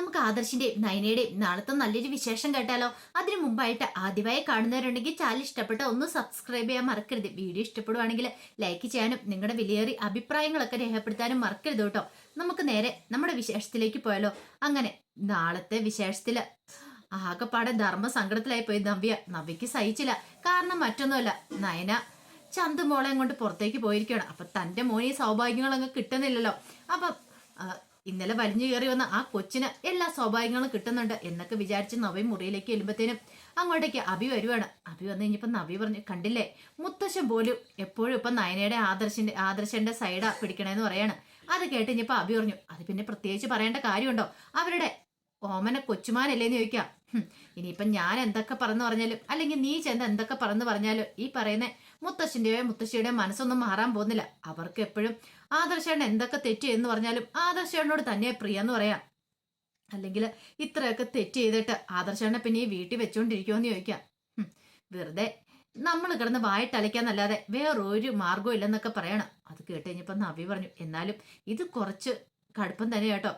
നമുക്ക് ആദർശിന്റെയും നയനയുടെയും നാളത്തെ നല്ലൊരു വിശേഷം കേട്ടാലോ? അതിനു മുമ്പായിട്ട് ആദ്യമായി കാണുന്നവരുണ്ടെങ്കിൽ ചാനൽ ഇഷ്ടപ്പെട്ട ഒന്ന് സബ്സ്ക്രൈബ് ചെയ്യാൻ മറക്കരുത്. വീഡിയോ ഇഷ്ടപ്പെടുവാണെങ്കിൽ ലൈക്ക് ചെയ്യാനും നിങ്ങളുടെ വിലയേറി അഭിപ്രായങ്ങളൊക്കെ രേഖപ്പെടുത്താനും മറക്കരുത് കേട്ടോ. നമുക്ക് നേരെ നമ്മുടെ വിശേഷത്തിലേക്ക് പോയാലോ? അങ്ങനെ നാളത്തെ വിശേഷത്തിൽ ആകെപ്പാടെ ധർമ്മ സങ്കടത്തിലായി പോയി നവ്യ. നവ്യക്ക് സഹിച്ചില്ല. കാരണം മറ്റൊന്നുമല്ല. നയന ചന്ത് മോളെയും കൊണ്ട് പുറത്തേക്ക് പോയിരിക്കുകയാണ്. അപ്പൊ തന്റെ മോനെ സൗഭാഗ്യങ്ങളങ്ങ് കിട്ടുന്നില്ലല്ലോ. അപ്പം ഇന്നലെ വലിഞ്ഞു കയറി വന്ന ആ കൊച്ചിന് എല്ലാ സ്വാഭാവികങ്ങളും കിട്ടുന്നുണ്ട് എന്നൊക്കെ വിചാരിച്ച് നവി മുറിയിലേക്ക് എല്ലുമ്പത്തേനും അങ്ങോട്ടേക്ക് അഭി വരുവാണ്. അഭി വന്നു കഴിഞ്ഞപ്പോ നവി പറഞ്ഞു കണ്ടില്ലേ മുത്തശ്ശൻ പോലും എപ്പോഴും ഇപ്പൊ നയനയുടെ ആദർശിന്റെ ആദർശന്റെ സൈഡാ പിടിക്കണേന്ന് പറയാണ്. അത് കേട്ട് കഴിഞ്ഞപ്പോ അഭി പറഞ്ഞു അത് പിന്നെ പ്രത്യേകിച്ച് പറയേണ്ട കാര്യമുണ്ടോ? അവരുടെ ഓമന കൊച്ചുമാനല്ലേന്ന് ചോദിക്കാം. ഇനിയിപ്പം ഞാൻ എന്തൊക്കെ പറഞ്ഞു പറഞ്ഞാലും അല്ലെങ്കിൽ നീ ചെന്ന് എന്തൊക്കെ പറഞ്ഞു പറഞ്ഞാലും ഈ പറയുന്ന മുത്തശ്ശന്റെയോ മുത്തശ്ശിയുടെയോ മനസ്സൊന്നും മാറാൻ പോകുന്നില്ല. അവർക്ക് എപ്പോഴും ആദർശേണ്ണ എന്തൊക്കെ തെറ്റ് എന്ന് പറഞ്ഞാലും ആദർശേണ്ണോട് തന്നെ പ്രിയ എന്ന് പറയാം. അല്ലെങ്കിൽ ഇത്രയൊക്കെ തെറ്റ് ചെയ്തിട്ട് ആദർശേണ്ണ പിന്നെ ഈ വീട്ടിൽ വെച്ചോണ്ടിരിക്കുമെന്ന് ചോദിക്കാം. വെറുതെ നമ്മൾ കിടന്ന് വായിട്ടലയ്ക്കാന്നല്ലാതെ വേറൊരു മാർഗവും ഇല്ലെന്നൊക്കെ പറയണം. അത് കേട്ട് കഴിഞ്ഞപ്പോൾ നവി പറഞ്ഞു എന്നാലും ഇത് കുറച്ച് കടുപ്പം തന്നെ കേട്ടോ.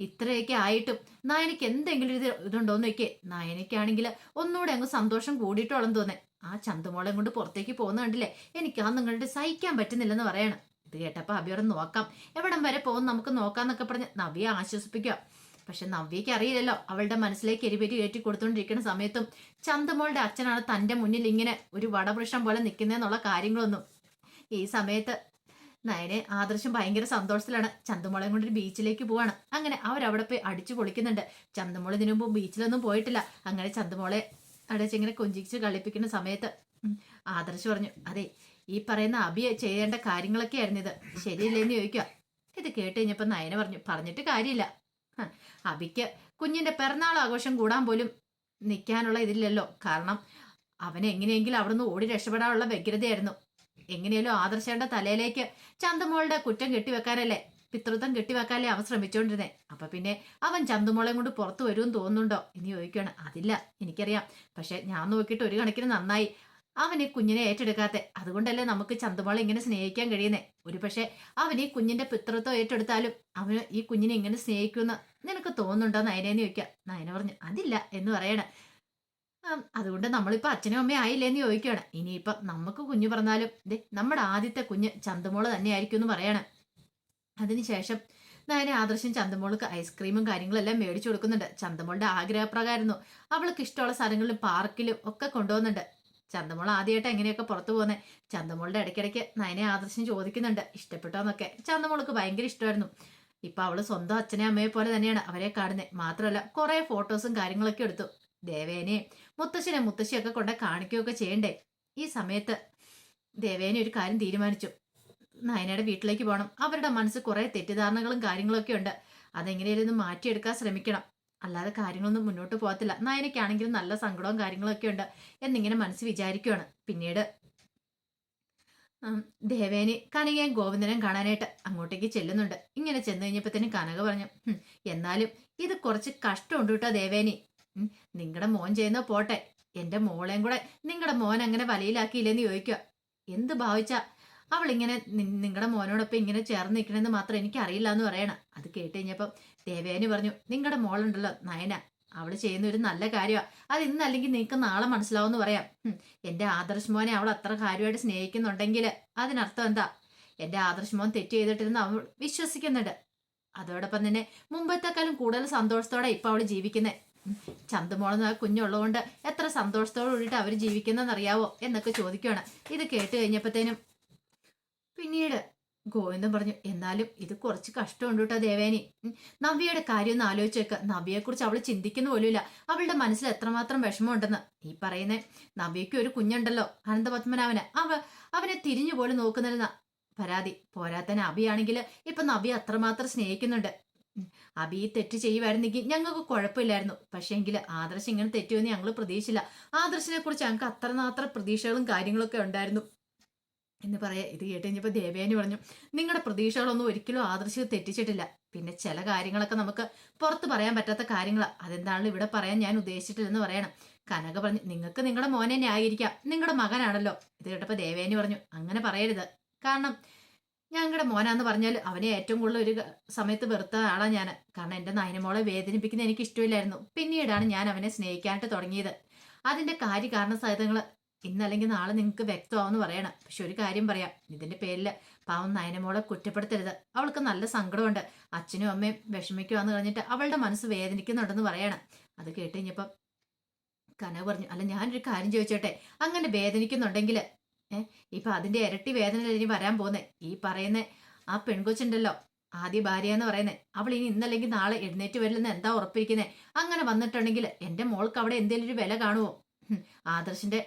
ഇത്രയൊക്കെ ആയിട്ടും നായനയ്ക്ക് എന്തെങ്കിലും ഇത് ഇതുണ്ടോന്ന് നോക്കിയേ. നായനയ്ക്കാണെങ്കിൽ ഒന്നുകൂടെ അങ്ങ് സന്തോഷം കൂടിയിട്ടോളം തോന്നേ. ആ ചന്തുമോളെ കൊണ്ട് പുറത്തേക്ക് പോകുന്ന കണ്ടില്ലേ? എനിക്ക് നിങ്ങളുടെ സഹിക്കാൻ പറ്റുന്നില്ലെന്ന് പറയണം. ഇത് കേട്ടപ്പോൾ അഭിയോടെ നോക്കാം. എവിടം വരെ പോകും നമുക്ക് നോക്കാന്നൊക്കെ പറഞ്ഞ് നവ്യ ആശ്വസിപ്പിക്കുക. പക്ഷെ നവ്യക്ക് അറിയില്ലല്ലോ. അവളുടെ മനസ്സിലേക്ക് എരിപേരി കയറ്റി കൊടുത്തോണ്ടിരിക്കുന്ന സമയത്തും ചന്തമോളുടെ അച്ഛനാണ് തന്റെ മുന്നിൽ ഇങ്ങനെ ഒരു വടവൃക്ഷം പോലെ നിൽക്കുന്നതെന്നുള്ള കാര്യങ്ങളൊന്നും. ഈ സമയത്ത് നയനെ ആദർശം ഭയങ്കര സന്തോഷത്തിലാണ്. ചന്തമോളെ കൊണ്ട് ഒരു ബീച്ചിലേക്ക് പോവാണ്. അങ്ങനെ അവരവിടെ പോയി അടിച്ചു പൊളിക്കുന്നുണ്ട്. ചന്തുമോൾ ഇതിനു മുമ്പ് ബീച്ചിലൊന്നും പോയിട്ടില്ല. അങ്ങനെ ചന്തമോളെ ഇങ്ങനെ കൊഞ്ചിച്ച് കളിപ്പിക്കുന്ന സമയത്ത് ആദർശ് പറഞ്ഞു അതെ ഈ പറയുന്ന അഭി ചെയ്യേണ്ട കാര്യങ്ങളൊക്കെ ആയിരുന്നു ഇത്. ശരിയല്ലേന്ന് ചോദിക്കുക. ഇത് കേട്ട് കഴിഞ്ഞപ്പോൾ നയന പറഞ്ഞു പറഞ്ഞിട്ട് കാര്യമില്ല. അഭിക്ക് കുഞ്ഞിന്റെ പിറന്നാൾ ആഘോഷം കൂടാൻ പോലും നിൽക്കാനുള്ള ഇതില്ലല്ലോ. കാരണം അവനെ എങ്ങനെയെങ്കിലും അവിടുന്ന് ഓടി രക്ഷപ്പെടാനുള്ള വ്യഗ്രതയായിരുന്നു. എങ്ങനെയല്ലോ ആദർശയുടെ തലയിലേക്ക് ചന്തമോളുടെ കുറ്റം കെട്ടിവെക്കാനല്ലേ പിതൃത്വം കെട്ടിവെക്കാലേ അവൻ ശ്രമിച്ചുകൊണ്ടിരുന്നേ അപ്പൊ പിന്നെ അവൻ ചന്തുമോളെ കൊണ്ട് പുറത്തു വരുമെന്ന് തോന്നുന്നുണ്ടോ? എന്ന് ചോദിക്കുകയാണ് അതില്ല. എനിക്കറിയാം. പക്ഷെ ഞാൻ നോക്കിയിട്ട് ഒരു കണക്കിന് നന്നായി. അവൻ ഈ കുഞ്ഞിനെ ഏറ്റെടുക്കാത്തെ. അതുകൊണ്ടല്ലേ നമുക്ക് ചന്തുമോളെ ഇങ്ങനെ സ്നേഹിക്കാൻ കഴിയുന്നേ. ഒരു പക്ഷെ അവൻ ഈ കുഞ്ഞിന്റെ പിതൃത്വം ഏറ്റെടുത്താലും അവന് ഈ കുഞ്ഞിനെ ഇങ്ങനെ സ്നേഹിക്കുമെന്ന് നിനക്ക് തോന്നുന്നുണ്ടോ നയനേന്ന് ചോദിക്കാം. നയന പറഞ്ഞു അതില്ല എന്ന് പറയണേ. അതുകൊണ്ട് നമ്മളിപ്പോ അച്ഛനും അമ്മയും ആയില്ലേന്ന് ചോദിക്കുകയാണ് ഇനിയിപ്പം നമുക്ക് കുഞ്ഞു പറഞ്ഞാലും നമ്മുടെ ആദ്യത്തെ കുഞ്ഞ് ചന്തമോൾ തന്നെയായിരിക്കും എന്ന് പറയാണ്. അതിനുശേഷം നയനെ ആദർശം ചന്തമോൾക്ക് ഐസ്ക്രീമും കാര്യങ്ങളെല്ലാം മേടിച്ചു കൊടുക്കുന്നുണ്ട്. ചന്തമോളുടെ ആഗ്രഹപ്രകാരമായിരുന്നു അവൾക്ക് ഇഷ്ടമുള്ള സ്ഥലങ്ങളിലും പാർക്കിലും ഒക്കെ കൊണ്ടുപോകുന്നുണ്ട്. ചന്തമോൾ ആദ്യമായിട്ട് എങ്ങനെയൊക്കെ പുറത്തു പോകുന്നത് ചന്തമോളുടെ ഇടയ്ക്കിടയ്ക്ക് നയനെ ആദർശം ചോദിക്കുന്നുണ്ട്. ഇഷ്ടപ്പെട്ടോന്നൊക്കെ ചന്തമോൾക്ക് ഭയങ്കര ഇഷ്ടമായിരുന്നു. ഇപ്പൊ അവൾ സ്വന്തം അച്ഛനെ അമ്മയെ പോലെ തന്നെയാണ് അവരെ കാണുന്നത് മാത്രമല്ല കുറെ ഫോട്ടോസും കാര്യങ്ങളൊക്കെ എടുത്തു. ദേവേനെ മുത്തശ്ശനെ മുത്തശ്ശിയൊക്കെ കൊണ്ട് കാണിക്കുകയൊക്കെ ചെയ്യണ്ടേ? ഈ സമയത്ത് ദേവേനെ ഒരു കാര്യം തീരുമാനിച്ചു. നയനയുടെ വീട്ടിലേക്ക് പോകണം അവരുടെ മനസ്സ് കുറെ തെറ്റിദ്ധാരണകളും കാര്യങ്ങളൊക്കെ ഉണ്ട്. അതെങ്ങനെയായിരുന്നു മാറ്റിയെടുക്കാൻ ശ്രമിക്കണം. അല്ലാതെ കാര്യങ്ങളൊന്നും മുന്നോട്ട് പോകത്തില്ല. നയനയ്ക്കാണെങ്കിലും നല്ല സങ്കടവും കാര്യങ്ങളൊക്കെ ഉണ്ട് എന്നിങ്ങനെ മനസ്സ് വിചാരിക്കുകയാണ് പിന്നീട് ദേവേനി കനകയും ഗോവിന്ദനും കാണാനായിട്ട് അങ്ങോട്ടേക്ക് ചെല്ലുന്നുണ്ട്. ഇങ്ങനെ ചെന്ന് കഴിഞ്ഞപ്പോഴത്തേനും കനക പറഞ്ഞു "ഹും, എന്നാലും ഇത് കുറച്ച് കഷ്ടമുണ്ട് കേട്ടോ ദേവേനി. നിങ്ങളുടെ മോൻ ചെയ്യുന്ന പോട്ടെ. എന്റെ മോളെയും കൂടെ നിങ്ങളുടെ മോൻ അങ്ങനെ വലയിലാക്കിയില്ലെന്ന് ചോദിക്കുക എന്ത് ഭാവിച്ച അവൾ ഇങ്ങനെ നിങ്ങളുടെ മോനോടൊപ്പം ഇങ്ങനെ ചേർന്ന് നിൽക്കണമെന്ന് മാത്രം എനിക്ക് അറിയില്ല എന്ന് പറയണം. അത് കേട്ട് കഴിഞ്ഞപ്പം ദേവേനി പറഞ്ഞു നിങ്ങളുടെ മോളുണ്ടല്ലോ നയന. അവൾ ചെയ്യുന്ന ഒരു നല്ല കാര്യമാണ് അത് ഇന്നല്ലെങ്കിൽ നിങ്ങൾക്ക് നാളെ മനസ്സിലാവുമെന്ന് പറയാം. എന്റെ ആദർശ് മോനെ അവൾ അത്ര കാര്യമായിട്ട് സ്നേഹിക്കുന്നുണ്ടെങ്കിൽ അതിനർത്ഥം എന്താ? എന്റെ ആദർശ് മോൻ തെറ്റ് ചെയ്തിട്ടിരുന്ന് അവൾ വിശ്വസിക്കുന്നുണ്ട്. അതോടൊപ്പം തന്നെ മുമ്പത്തെക്കാളും കൂടുതൽ സന്തോഷത്തോടെ ഇപ്പൊ അവൾ ജീവിക്കുന്നത് ചന്തുമോളെന്ന കുഞ്ഞുള്ളതുകൊണ്ട് എത്ര സന്തോഷത്തോടു കൂടിയിട്ട് അവർ ജീവിക്കുന്നതെന്നറിയാവോ എന്നൊക്കെ ചോദിക്കുകയാണ് ഇത് കേട്ട് കഴിഞ്ഞപ്പോഴത്തേനും പിന്നീട് ഗോവിന്ദൻ പറഞ്ഞു എന്നാലും ഇത് കുറച്ച് കഷ്ടമുണ്ട് കേട്ടോ ദേവേനി. നവ്യയുടെ കാര്യം ഒന്ന് ആലോചിച്ച് വെക്ക നവ്യയെക്കുറിച്ച് അവൾ ചിന്തിക്കുന്ന പോലുമില്ല. അവളുടെ മനസ്സിൽ എത്രമാത്രം വിഷമമുണ്ടെന്ന്. ഈ പറയുന്നേ നവ്യയ്ക്ക് ഒരു കുഞ്ഞുണ്ടല്ലോ അനന്തപത്മനാഭന്. അവ അവനെ തിരിഞ്ഞു പോലും നോക്കുന്നില്ലെന്ന പരാതി. പോരാത്തന്നെ അബിയാണെങ്കിൽ ഇപ്പൊ നവ്യ അത്രമാത്രം സ്നേഹിക്കുന്നുണ്ട്. അബി തെറ്റ് ചെയ്യുമായിരുന്നെങ്കിൽ ഞങ്ങൾക്ക് കുഴപ്പമില്ലായിരുന്നു. പക്ഷേങ്കിൽ ആദർശ് ഇങ്ങനെ തെറ്റുമെന്ന് ഞങ്ങൾ പ്രതീക്ഷിച്ചില്ല. ആദർശിനെ കുറിച്ച് ഞങ്ങൾക്ക് അത്രമാത്രം പ്രതീക്ഷകളും കാര്യങ്ങളൊക്കെ ഉണ്ടായിരുന്നു. എന്ന് പറയാ ഇത് കേട്ട് കഴിഞ്ഞപ്പോൾ ദേവേനി പറഞ്ഞു നിങ്ങളുടെ പ്രതീക്ഷകളൊന്നും ഒരിക്കലും ആദർശിച്ച് തെറ്റിച്ചിട്ടില്ല. പിന്നെ ചില കാര്യങ്ങളൊക്കെ നമുക്ക് പുറത്ത് പറയാൻ പറ്റാത്ത കാര്യങ്ങളാണ് അതെന്താണല്ലോ ഇവിടെ പറയാൻ ഞാൻ ഉദ്ദേശിച്ചിട്ടില്ലെന്ന് പറയണം. കനക പറഞ്ഞു നിങ്ങൾക്ക് നിങ്ങളുടെ മോനെ ന്യായീകരിക്കാം. നിങ്ങളുടെ മകനാണല്ലോ. ഇത് കേട്ടപ്പോൾ ദേവേനി പറഞ്ഞു അങ്ങനെ പറയരുത്. കാരണം ഞങ്ങളുടെ മോനാന്ന് പറഞ്ഞാൽ അവനെ ഏറ്റവും കൂടുതൽ ഒരു സമയത്ത് വെറുത്ത ആളാ ഞാൻ കാരണം എന്റെ നയനമോളെ വേദനിപ്പിക്കുന്ന എനിക്ക് ഇഷ്ടമില്ലായിരുന്നു. പിന്നീടാണ് ഞാൻ അവനെ സ്നേഹിക്കാനായിട്ട് തുടങ്ങിയത്. അതിന്റെ കാര്യ കാരണ സാധ്യതകൾ ഇന്നല്ലെങ്കിൽ നാളെ നിങ്ങൾക്ക് വ്യക്തമാവെന്ന് പറയണം. പക്ഷെ ഒരു കാര്യം പറയാം. ഇതിന്റെ പേരിൽ പാവം നയനമോളെ കുറ്റപ്പെടുത്തരുത്. അവൾക്ക് നല്ല സങ്കടമുണ്ട്. അച്ഛനും അമ്മയും വിഷമിക്കുവാന്ന് പറഞ്ഞിട്ട് അവളുടെ മനസ്സ് വേദനിക്കുന്നുണ്ടെന്ന് പറയണം. അത് കേട്ട് കഴിഞ്ഞപ്പം പറഞ്ഞു അല്ല ഞാനൊരു കാര്യം ചോദിച്ചോട്ടെ? അങ്ങനെ വേദനിക്കുന്നുണ്ടെങ്കിൽ ഏഹ് ഇപ്പൊ അതിന്റെ ഇരട്ടി വേദന ഇനി വരാൻ പോകുന്നേ ഈ പറയുന്ന ആ പെൺകൊച്ചുണ്ടല്ലോ ആദ്യ ഭാര്യ എന്ന് പറയുന്നത് അവൾ ഇനി ഇന്നല്ലെങ്കിൽ നാളെ എഴുന്നേറ്റ് വരില്ലെന്ന് എന്താ ഉറപ്പിരിക്കുന്നത് അങ്ങനെ വന്നിട്ടുണ്ടെങ്കിൽ എന്റെ മോൾക്ക് അവിടെ എന്തെങ്കിലും ഒരു വില കാണുമോ ആദർശിന്റെ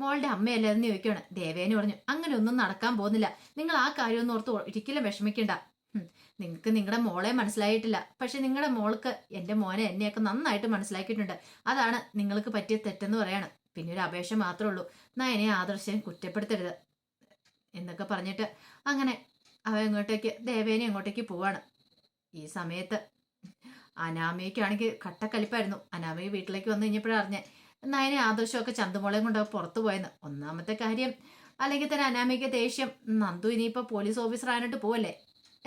മോളുടെ അമ്മയല്ലേ എന്ന് ചോദിക്കുകയാണ്. ദേവേനെ പറഞ്ഞു അങ്ങനെ ഒന്നും നടക്കാൻ പോകുന്നില്ല. നിങ്ങൾ ആ കാര്യം കാര്യമൊന്നും ഓർത്ത് ഒരിക്കലും വിഷമിക്കണ്ട. നിങ്ങൾക്ക് നിങ്ങളുടെ മോളെ മനസ്സിലായിട്ടില്ല. പക്ഷെ നിങ്ങളുടെ മോൾക്ക് എന്റെ മോനെ എന്നെയൊക്കെ നന്നായിട്ട് മനസ്സിലാക്കിയിട്ടുണ്ട്. അതാണ് നിങ്ങൾക്ക് പറ്റിയ തെറ്റെന്ന് പറയാണ്. പിന്നെ ഒരു അപേക്ഷ മാത്രമേ ഉള്ളൂ. നയനെ ആദർശം കുറ്റപ്പെടുത്തരുത്. എന്നൊക്കെ പറഞ്ഞിട്ട് അങ്ങനെ അവ ഇങ്ങോട്ടേക്ക് ദേവേനെ അങ്ങോട്ടേക്ക് പോവാണ്. ഈ സമയത്ത് അനാമയ്ക്കാണെങ്കിൽ കട്ടക്കലിപ്പായിരുന്നു. അനാമയ്ക്ക് വീട്ടിലേക്ക് വന്നു കഴിഞ്ഞപ്പോഴാണ് അറിഞ്ഞേ നയനെ ആദർശമൊക്കെ ചന്തുമോളെയും കൊണ്ട് പുറത്തു പോയെന്ന്. ഒന്നാമത്തെ കാര്യം അല്ലെങ്കിൽ തന്നെ അനാമിക ദേഷ്യം. നന്ദു ഇനിയിപ്പോൾ പോലീസ് ഓഫീസർ ആയിട്ട് പോവല്ലേ?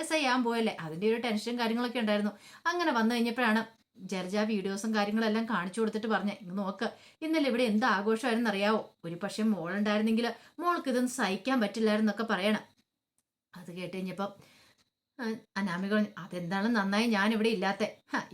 എസ് ഐ ആകാൻ പോയല്ലേ അതിന്റെ ഒരു ടെൻഷനും കാര്യങ്ങളൊക്കെ ഉണ്ടായിരുന്നു. അങ്ങനെ വന്നു കഴിഞ്ഞപ്പോഴാണ് ജർജ വീഡിയോസും കാര്യങ്ങളെല്ലാം കാണിച്ചു കൊടുത്തിട്ട് പറഞ്ഞേ ഇങ്ങ് നോക്ക് ഇന്നലെ ഇവിടെ എന്ത് ആഘോഷമായിരുന്നു അറിയാവോ ഒരു പക്ഷേ മോളുണ്ടായിരുന്നെങ്കിൽ മോൾക്ക് ഇതൊന്നും സഹിക്കാൻ പറ്റില്ലായിരുന്നൊക്കെ പറയണം. അത് കേട്ട് കഴിഞ്ഞപ്പം അനാമിക അതെന്താണ് നന്നായി? ഞാൻ ഇവിടെ ഇല്ലാത്ത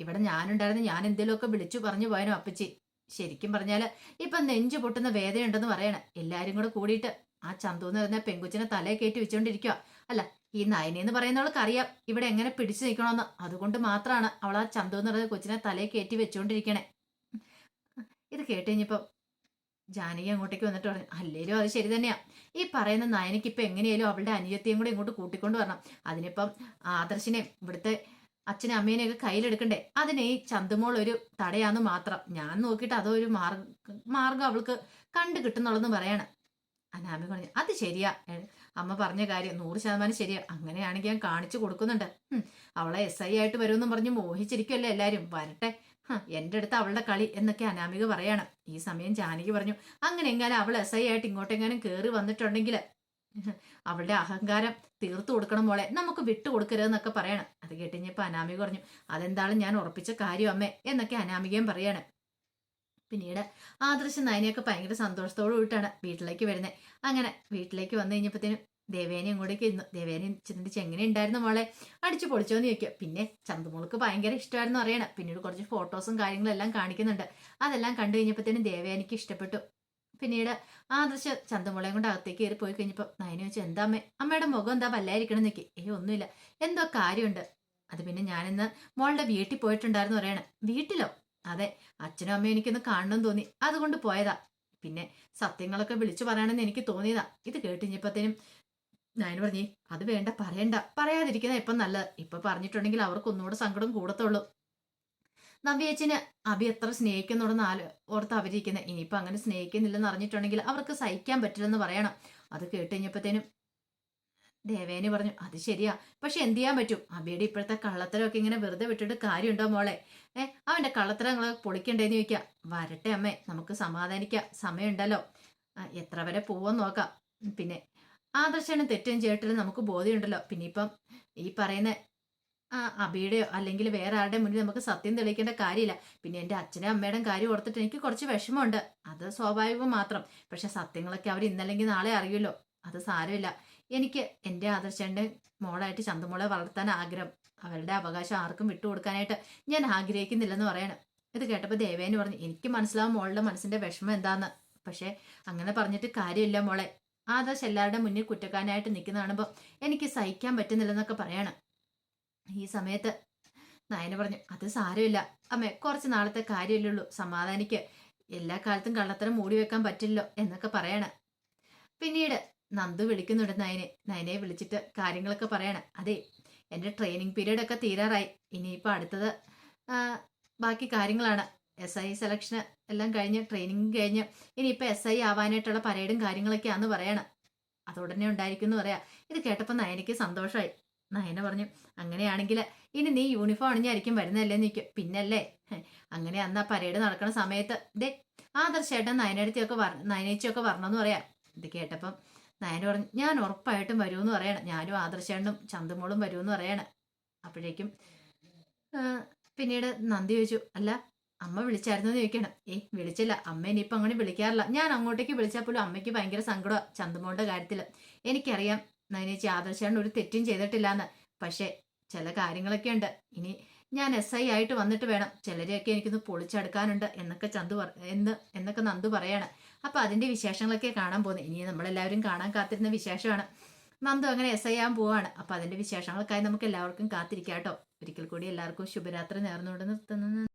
ഇവിടെ ഞാനുണ്ടായിരുന്നു. ഞാൻ എന്തെങ്കിലുമൊക്കെ വിളിച്ചു പറഞ്ഞു പോയനോ അപ്പച്ചി? ശരിക്കും പറഞ്ഞാൽ ഇപ്പൊ നെഞ്ചു പൊട്ടുന്ന വേദനയുണ്ടെന്ന് പറയണ. എല്ലാരും കൂടെ കൂടിയിട്ട് ആ ചന്തു എന്ന് പെങ്കുച്ചിനെ തലയെ കയറ്റി വെച്ചോണ്ടിരിക്കുക അല്ല ഈ നയനി എന്ന് പറയുന്നവൾക്ക് അറിയാം ഇവിടെ എങ്ങനെ പിടിച്ചു നിൽക്കണമെന്ന് അതുകൊണ്ട് മാത്രമാണ് അവൾ ആ ചന്തു എന്ന് പറയുന്ന കൊച്ചിനെ തലയെ കയറ്റി വെച്ചോണ്ടിരിക്കണേ. ഇത് കേട്ട് കഴിഞ്ഞപ്പം ജാനകി അങ്ങോട്ടേക്ക് വന്നിട്ട് പറഞ്ഞു അല്ലേലും അത് ശരി തന്നെയാ. ഈ പറയുന്ന നയനയ്ക്ക് ഇപ്പൊ എങ്ങനെയാലും അവളുടെ അനുജത്തെയും കൂടെ ഇങ്ങോട്ട് കൂട്ടിക്കൊണ്ട് വരണം. അതിനിപ്പം ആദർശിനെ ഇവിടുത്തെ അച്ഛനും അമ്മേനെയൊക്കെ കയ്യിലെടുക്കണ്ടേ? അതിനെ ഈ ചന്തുമോൾ ഒരു തടയാന്ന് മാത്രം. ഞാൻ നോക്കിയിട്ട് അതൊരു മാർഗ മാർഗം അവൾക്ക് കണ്ടു കിട്ടുന്നുള്ളെന്ന് പറയാണ്. അനാമി പറഞ്ഞു അത് ശരിയാ. അമ്മ പറഞ്ഞ കാര്യം നൂറ് ശതമാനം ശരിയാ. അങ്ങനെയാണെങ്കിൽ ഞാൻ കാണിച്ചു കൊടുക്കുന്നുണ്ട്. അവളെ എസ് ഐ ആയിട്ട് വരുമെന്നും പറഞ്ഞ് മോഹിച്ചിരിക്കുമല്ലോ എല്ലാരും. വരട്ടെ. ഹ, എന്റെ അടുത്ത് അവളുടെ കളി എന്നൊക്കെ അനാമിക പറയാണ്. ഈ സമയം ജാനകി പറഞ്ഞു അങ്ങനെ എങ്ങാനും അവൾ എസ് ഐ ആയിട്ട് ഇങ്ങോട്ടെങ്ങാനും കയറി വന്നിട്ടുണ്ടെങ്കിൽ അവളുടെ അഹങ്കാരം തീർത്തു കൊടുക്കണം മോളെ. നമുക്ക് വിട്ടു കൊടുക്കരുതെന്നൊക്കെ പറയണം. അത് കേട്ടിഞ്ഞപ്പോ അനാമിക പറഞ്ഞു അതെന്താണ് ഞാൻ ഉറപ്പിച്ച കാര്യം അമ്മേ എന്നൊക്കെ അനാമികയും പറയാണ്. പിന്നീട് ആദർശം നയനയൊക്കെ ഭയങ്കര സന്തോഷത്തോടു കൂടിയിട്ടാണ് വീട്ടിലേക്ക് വരുന്നത് അങ്ങനെ വീട്ടിലേക്ക് വന്നു കഴിഞ്ഞപ്പോഴത്തേനും ദേവേനെ അങ്ങോട്ടേക്ക് ഇരുന്നു. ദേവേനെ ചിന്തിച്ച് എങ്ങനെ ഉണ്ടായിരുന്നു മോളെ? അടിച്ചു പൊളിച്ചോന്ന് ചോദിക്കുക പിന്നെ ചന്തുമോൾക്ക് ഭയങ്കര ഇഷ്ടമായിരുന്നു അറിയണം പിന്നീട് കുറച്ച് ഫോട്ടോസും കാര്യങ്ങളും എല്ലാം കാണിക്കുന്നുണ്ട്. അതെല്ലാം കണ്ടു കഴിഞ്ഞപ്പോഴത്തേനും ദേവേനിക്ക് ഇഷ്ടപ്പെട്ടു. പിന്നീട് ആദർശ ചന്തമുളയും കൊണ്ട് അകത്തേക്ക് കയറി പോയി കഴിഞ്ഞപ്പോൾ നയനെ വെച്ച് എന്താ അമ്മേ അമ്മയുടെ മുഖം എന്താ വല്ലായിരിക്കണം നിൽക്കി ഏയ് ഒന്നുമില്ല. എന്തോ കാര്യമുണ്ട്. അത് പിന്നെ ഞാനിന്ന് മോളുടെ വീട്ടിൽ പോയിട്ടുണ്ടായിരുന്നു പറയണേ. വീട്ടിലോ? അതെ അച്ഛനും അമ്മയും എനിക്കൊന്ന് കാണണം തോന്നി. അതുകൊണ്ട് പോയതാ. പിന്നെ സത്യങ്ങളൊക്കെ വിളിച്ചു പറയണമെന്ന് എനിക്ക് തോന്നിയതാ. ഇത് കേട്ടിഞ്ഞപ്പത്തേനും ഞാൻ പറഞ്ഞേ അത് വേണ്ട പറയണ്ട. പറയാതിരിക്കുന്ന ഇപ്പം നല്ലത്. ഇപ്പൊ പറഞ്ഞിട്ടുണ്ടെങ്കിൽ അവർക്ക് ഒന്നുകൂടെ സങ്കടം കൂടത്തുള്ളൂ. നവ്യേച്ചിന് അബി എത്ര സ്നേഹിക്കുന്നുണ്ടെന്ന് ആൽ ഓർത്ത് അവരിക്കുന്നത് ഇനിയിപ്പോൾ അങ്ങനെ സ്നേഹിക്കുന്നില്ലെന്ന് അറിഞ്ഞിട്ടുണ്ടെങ്കിൽ അവർക്ക് സഹിക്കാൻ പറ്റില്ലെന്ന് പറയണം. അത് കേട്ട് കഴിഞ്ഞപ്പോഴത്തേനും ദേവേനി പറഞ്ഞു അത് ശരിയാ. പക്ഷെ എന്ത് ചെയ്യാൻ പറ്റും? അബിയുടെ ഇപ്പോഴത്തെ കള്ളത്തരമൊക്കെ ഇങ്ങനെ വെറുതെ വിട്ടിട്ട് കാര്യമുണ്ടോ മോളെ? ഏ അവന്റെ കള്ളത്തരങ്ങൾ പൊളിക്കണ്ടേന്ന് ചോദിക്കാം. വരട്ടെ അമ്മേ നമുക്ക് സമാധാനിക്കാം. സമയമുണ്ടല്ലോ. എത്ര വരെ പോവാൻ നോക്കാം. പിന്നെ ആദർശനും തെറ്റും ചേട്ടനും നമുക്ക് ബോധ്യമുണ്ടല്ലോ. പിന്നെ ഇപ്പം ഈ പറയുന്ന ആ അബിയുടെയോ അല്ലെങ്കിൽ വേറെ ആരുടെ മുന്നിൽ നമുക്ക് സത്യം തെളിയിക്കേണ്ട കാര്യമില്ല. പിന്നെ എന്റെ അച്ഛനും അമ്മയുടെയും കാര്യം ഓർത്തിട്ട് എനിക്ക് കുറച്ച് വിഷമമുണ്ട്. അത് സ്വാഭാവികം മാത്രം. പക്ഷെ സത്യങ്ങളൊക്കെ അവർ ഇന്നല്ലെങ്കിൽ നാളെ അറിയുമല്ലോ. അത് സാരമില്ല. എനിക്ക് എന്റെ ആദർശന്റെ മോളായിട്ട് ചന്തമോളെ വളർത്താൻ ആഗ്രഹം. അവരുടെ അവകാശം ആർക്കും വിട്ടുകൊടുക്കാനായിട്ട് ഞാൻ ആഗ്രഹിക്കുന്നില്ലെന്ന് പറയണം. ഇത് കേട്ടപ്പോൾ ദേവേന് പറഞ്ഞു എനിക്ക് മനസ്സിലാവും മോളുടെ മനസ്സിന്റെ വിഷമം എന്താന്ന്. പക്ഷേ അങ്ങനെ പറഞ്ഞിട്ട് കാര്യമില്ല മോളെ. ആദർശ് എല്ലാവരുടെ മുന്നിൽ കുറ്റക്കാരനായിട്ട് നിൽക്കുന്ന കാണുമ്പോൾ എനിക്ക് സഹിക്കാൻ പറ്റുന്നില്ലെന്നൊക്കെ പറയണം. ഈ സമയത്ത്. നയന പറഞ്ഞു അത് സാരമില്ല. അമ്മ കുറച്ച് നാളത്തെ കാര്യമല്ലേ ഉള്ളൂ. സമാധാനിക്ക്. എല്ലാ കാലത്തും കള്ളത്തരം മൂടി വെക്കാൻ പറ്റില്ലോ എന്നൊക്കെ പറയണ. പിന്നീട് നന്ദു വിളിക്കുന്നുണ്ട് നയനെ. നയനെ വിളിച്ചിട്ട് കാര്യങ്ങളൊക്കെ പറയണം. അതെ എന്റെ ട്രെയിനിങ് പീരീഡ് ഒക്കെ തീരാറായി. ഇനിയിപ്പോൾ അടുത്തത് ബാക്കി കാര്യങ്ങളാണ്. എസ് ഐ സെലക്ഷൻ എല്ലാം കഴിഞ്ഞ് ട്രെയിനിങ് കഴിഞ്ഞ് ഇനിയിപ്പോൾ എസ് ഐ ആവാനായിട്ടുള്ള പരേഡും കാര്യങ്ങളൊക്കെയാണെന്ന് പറയണം. അതുടനെ ഉണ്ടായിരിക്കും എന്ന് പറയാം. ഇത് കേട്ടപ്പോൾ നയനയ്ക്ക് സന്തോഷമായി നയന പറഞ്ഞു അങ്ങനെയാണെങ്കിൽ ഇനി നീ യൂണിഫോം അണിഞ്ഞായിരിക്കും വരുന്നതല്ലേ നിൽക്കും പിന്നല്ലേ? അങ്ങനെ അന്ന് ആ പരേഡ് നടക്കുന്ന സമയത്ത് ദേ ആദർശേട്ടൻ നയനടുത്തിയൊക്കെ വർ നയനേച്ചിയൊക്കെ വരണമെന്ന് പറയാം. ഇത് കേട്ടപ്പം നയന പറഞ്ഞു ഞാൻ ഉറപ്പായിട്ടും വരുമെന്ന് പറയണം. ഞാനും ആദർശേട്ടനും ചന്തുമോളും വരുമെന്ന് പറയണം. അപ്പോഴേക്കും പിന്നീട് നന്ദി ചോദിച്ചു അല്ല അമ്മ വിളിച്ചായിരുന്നു എന്ന് ചോദിക്കണം. ഏ വിളിച്ചില്ല. അമ്മ ഇനിയിപ്പോൾ അങ്ങനെ വിളിക്കാറില്ല. ഞാൻ അങ്ങോട്ടേക്ക് വിളിച്ചാൽ പോലും അമ്മയ്ക്ക് ഭയങ്കര സങ്കടമാണ് ചന്തുമോളുടെ കാര്യത്തിൽ എനിക്കറിയാം നയനേച്ചി ആദർശേണ്ട ഒരു തെറ്റും ചെയ്തിട്ടില്ലാന്ന്. പക്ഷേ ചില കാര്യങ്ങളൊക്കെ ഉണ്ട്. ഇനി ഞാൻ എസ് ഐ ആയിട്ട് വന്നിട്ട് വേണം. ചിലരെയൊക്കെ എനിക്കൊന്ന് പൊളിച്ചെടുക്കാനുണ്ട് എന്നൊക്കെ ചന്തു പറ എന്ന് എന്നൊക്കെ നന്ദു പറയാണ്. അപ്പൊ അതിന്റെ വിശേഷങ്ങളൊക്കെ കാണാൻ പോകുന്നത് ഇനി നമ്മളെല്ലാവരും കാണാൻ കാത്തിരുന്ന വിശേഷമാണ്. നന്ദു അങ്ങനെ എസ് ഐ ആകാൻ പോവാണ്. അപ്പൊ അതിന്റെ വിശേഷങ്ങൾക്കായി നമുക്ക് എല്ലാവർക്കും കാത്തിരിക്കാം കേട്ടോ. ഒരിക്കൽ കൂടി എല്ലാവർക്കും ശുഭരാത്രി നേർന്നുകൊണ്ട് നിർത്തുന്നു.